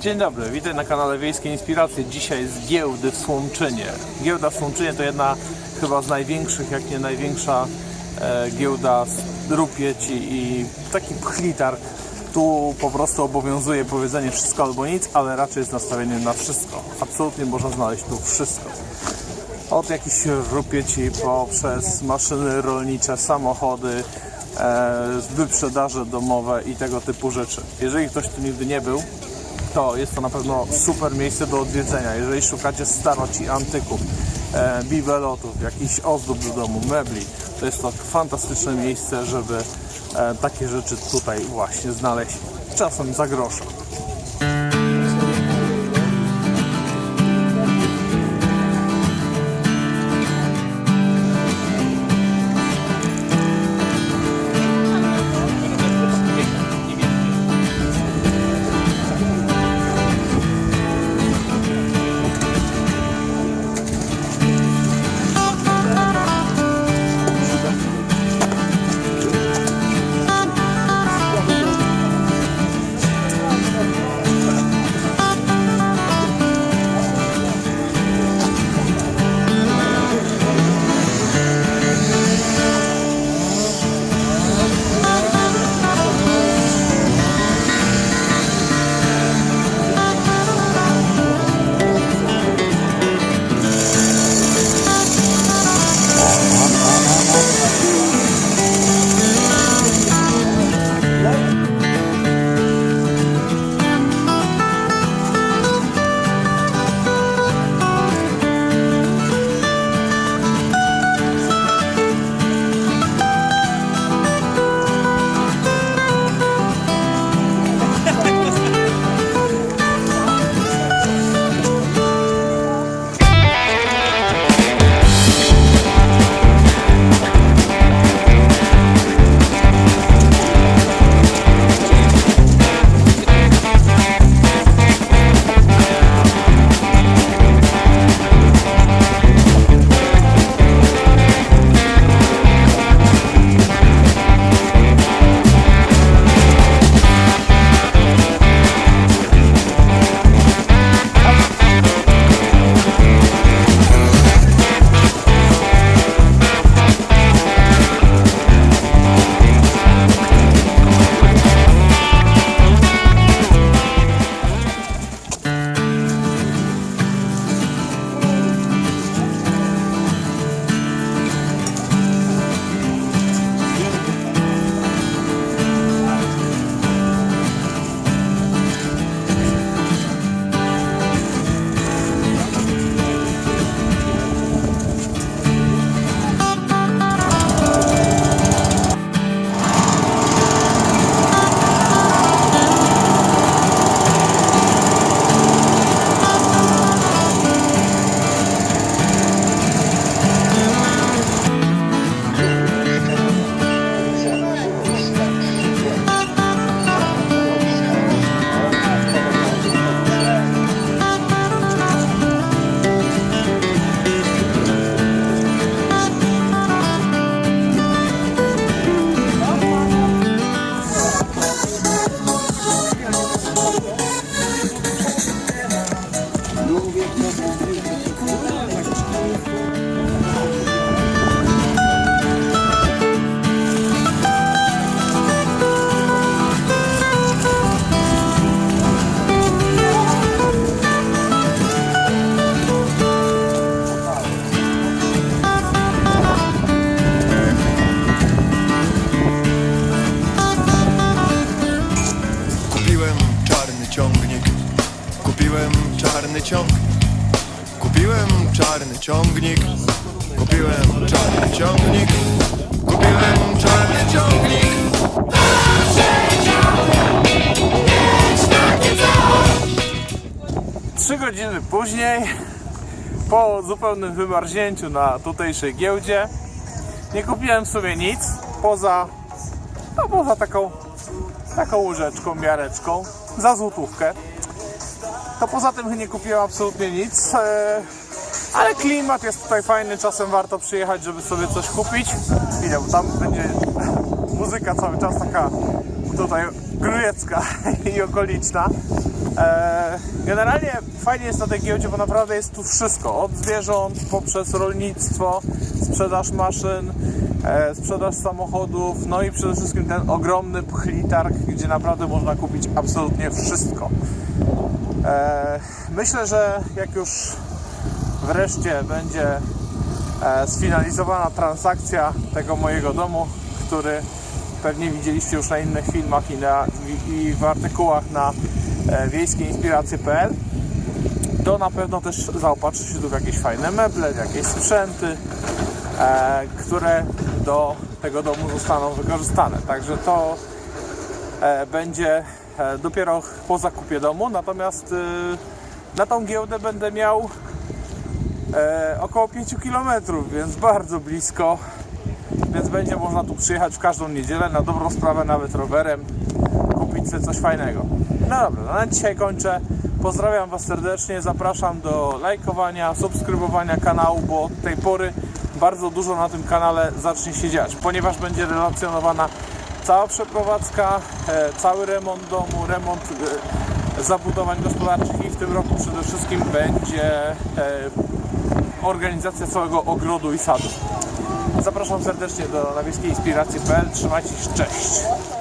Dzień dobry, witam na kanale Wiejskie Inspiracje. Dzisiaj z giełdy w Słomczynie. Giełda w Słomczynie to jedna chyba z największych, jak nie największa e, giełda z rupieci i taki pchlitarg. Tu po prostu obowiązuje powiedzenie wszystko albo nic, ale raczej jest nastawienie na wszystko. Absolutnie można znaleźć tu wszystko. Od jakichś rupieci poprzez maszyny rolnicze, samochody, e, wyprzedaże domowe i tego typu rzeczy. Jeżeli ktoś tu nigdy nie był, to jest to na pewno super miejsce do odwiedzenia. Jeżeli szukacie staroci, antyków, e, bibelotów, jakichś ozdób do domu, mebli, to jest to fantastyczne miejsce, żeby e, takie rzeczy tutaj właśnie znaleźć. Czasem za grosza. Kupiłem czarny ciągnik Kupiłem czarny ciągnik. Kupiłem czarny ciągnik. Kupiłem czarny ciągnik. Trzy godziny później, po zupełnym wymarznięciu na tutejszej giełdzie, nie kupiłem w sumie nic poza, no poza taką, taką łyżeczką, miareczką za złotówkę. To poza tym nie kupiłem absolutnie nic, e, ale klimat jest tutaj fajny, czasem warto przyjechać, żeby sobie coś kupić. Bo tam będzie muzyka cały czas taka tutaj grujecka i okoliczna. E, generalnie fajnie jest na tej giełdzie, bo naprawdę jest tu wszystko. Od zwierząt, poprzez rolnictwo, sprzedaż maszyn, e, sprzedaż samochodów, no i przede wszystkim ten ogromny pchlitarg, gdzie naprawdę można kupić absolutnie wszystko. E, myślę, że jak już wreszcie będzie e, sfinalizowana transakcja tego mojego domu, który pewnie widzieliście już na innych filmach i, na, i, w artykułach na e, wiejskieinspiracje.pl to na pewno też zaopatrzy się tu w jakieś fajne meble, w jakieś sprzęty, e, które do tego domu zostaną wykorzystane. Także to e, będzie dopiero po zakupie domu, natomiast e, na tą giełdę będę miał e, około 5 km, więc bardzo blisko. Więc będzie można tu przyjechać w każdą niedzielę, na dobrą sprawę nawet rowerem, kupić sobie coś fajnego. No dobra, no na dzisiaj kończę. Pozdrawiam Was serdecznie, zapraszam do lajkowania, subskrybowania kanału, bo od tej pory bardzo dużo na tym kanale zacznie się dziać, ponieważ będzie relacjonowana cała przeprowadzka, e, cały remont domu, remont e, zabudowań gospodarczych i w tym roku przede wszystkim będzie e, organizacja całego ogrodu i sadu. Zapraszam serdecznie do nawiejskiej inspiracji.pl. Trzymajcie się, cześć!